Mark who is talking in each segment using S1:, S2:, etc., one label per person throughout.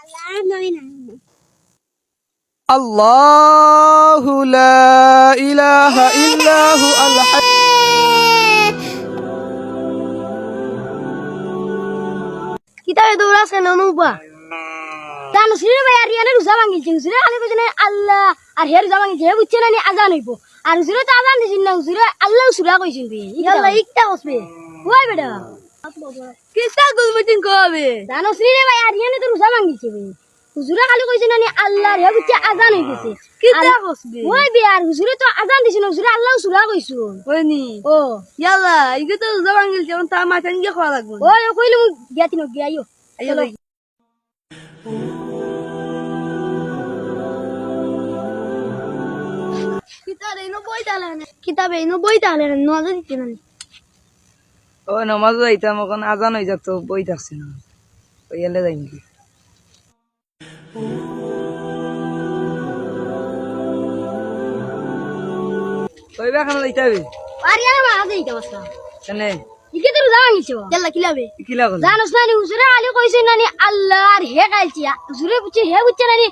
S1: আল্লাহ নয় না
S2: الله لا إله إلا هو الحي
S1: কিতাবে দৌড়াস কেন অনুপা তা নুসরির ভাই আর ইয়ানে রুজা ভাঙিছে নুসরির খালি কইছে না আল্লাহ আর হে রুজা ভাঙিছে হে বুঝছে না নি আজান হইব আর নুসরির তো আজান দিছিন না নুসরির আল্লাহ সুরা কইছেন বে ইয়াল্লা ইকটা কসবে ওই বেটা কিস্তা গুল মিটিং কবে? তা নুসরির ভাই আর ইয়ানে তো রুজা ভাঙিছে বে। হুজুরে খালি কইছে না নি আল্লাহ হে বুঝছে আজান হই গেছে কিস্তা কসবে? ওই বে আর হুজুরে তো আজান দিছিন হুজুরে আল্লাহ সুরা কইছো।
S3: হয়নি
S1: ও।
S3: ইয়াল্লা ইগে তো রোজা ভাঙিল যেমন তার মাথায় গিয়ে খাওয়া লাগবে
S1: ওই কইলো গিয়াতি ন গিয়াইও চলো। কিতাবে ইনো বই তাহলে কিতাবে ইনো বই তাহলে নজর দিতে না।
S2: ও নমাজ যাইতাম ওখানে আজান হয়ে যেত বই থাকছি না। ওই এলে যাই নাকি। ওই বেখানে যাইতে হবে।
S1: আরে আর মা আগে বসা
S2: কেনে?
S1: ইকে তো কিলাবে জানোস না নি হুজুরে আলী কইছে না নি আল্লাহ আর হে গাইছি বুঝছে হে বুঝছে না নি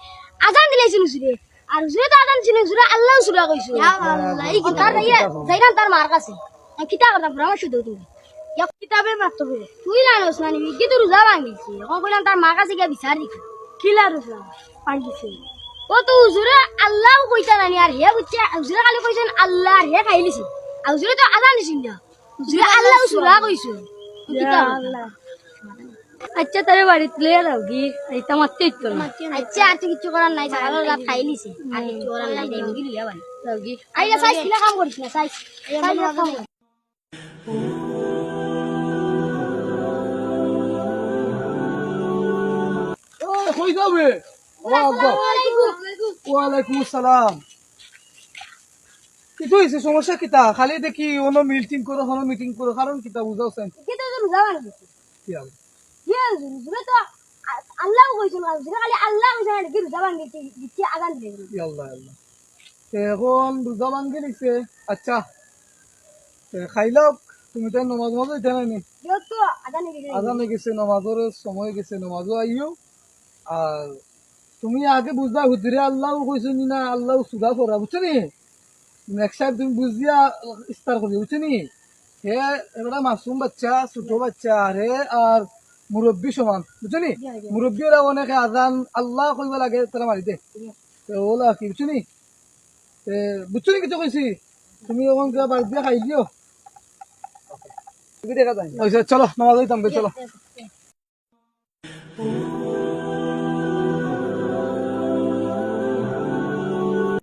S1: আজান দিলেছি হুজুরে। আর হুজুরে তো আজান ছিল হুজুরে আল্লাহ সুরা কইছো। আল্লাহ তার ইয়ে তার মার কাছে। আমি কিতা করতাম পরামর্শ দাও তুমি। ইয়া কিতাবে মারতে হবে তুই জানোস না নি ইকে তো রোজা ভাঙিছি এখন কইলাম তার মার কাছে গিয়ে বিচার দিতে কিলা রোজা ভাঙিছে ও তো হুজুরে আল্লাহ কইতা না নি আর হে বুঝছে হুজুরে খালি কইছেন আল্লাহ আর হে খাইলিছি আর হুজুরে তো আজান দিছিল না হুজুরে আল্লাহ। সুরা কইছো
S3: আচ্ছা তারে বাড়িতে লইয়া যাও কি এইটা মারতে ইচ্ছো না
S1: আচ্ছা আর তো কিছু করার নাই। ভালো রাত খাইলিছি আর কিছু করার নাই। দেই মুগি লিয়া বানি
S3: যাও কি
S1: আইয়া সাইজ কিনা কাম করিস না? সাইজ সাইজ কাম
S2: কই যাবে। ওয়ালাইকুম আসসালাম। কি হয়েছে সমস্যা কিতা খালি দেখি অন্য মিটিং করো কোনো মিটিং করো কারণ কিতা বুঝাওছেন
S1: কিটা তো রোজা বানি
S2: কি হবে?
S1: রোজা তো আল্লাহ কইছেন খালি আল্লাহ কইছেন কি রোজা বানি দিতে দিতে আগান দিলে
S2: ই আল্লাহ আল্লাহ। এখন রোজা ভাঙ্গি আচ্ছা। তে খাইলক তুমি তো নমাজ মাজ হইতে নাই নি।
S1: তো আগান দিলে
S2: আজানে গেছে নমাজের সময় গেছে নমাজও আইও। আর তুমি আগে বুঝবা হুজুরে আল্লাহ কইছো নি না আল্লাহ সুদা করা বুঝছ নি? নেক্সট টাইম তুমি বুঝিয়া ইস্তার করবে বুঝছ নি? হে একটা মাসুম বাচ্চা ছোট বাচ্চা হে আর মুরব্বী সমান বুঝছ নি? মুরব্বীরা অনেকে আজান আল্লাহ কইব লাগে তারা মারিতে তো ওলা কি বুঝছ নি? বুঝছ নি কিছু কইছি? তুমি ওখান কিবা বাদ দিয়া খাই দিও। দেখা যায়। চলো নামাজ চলো।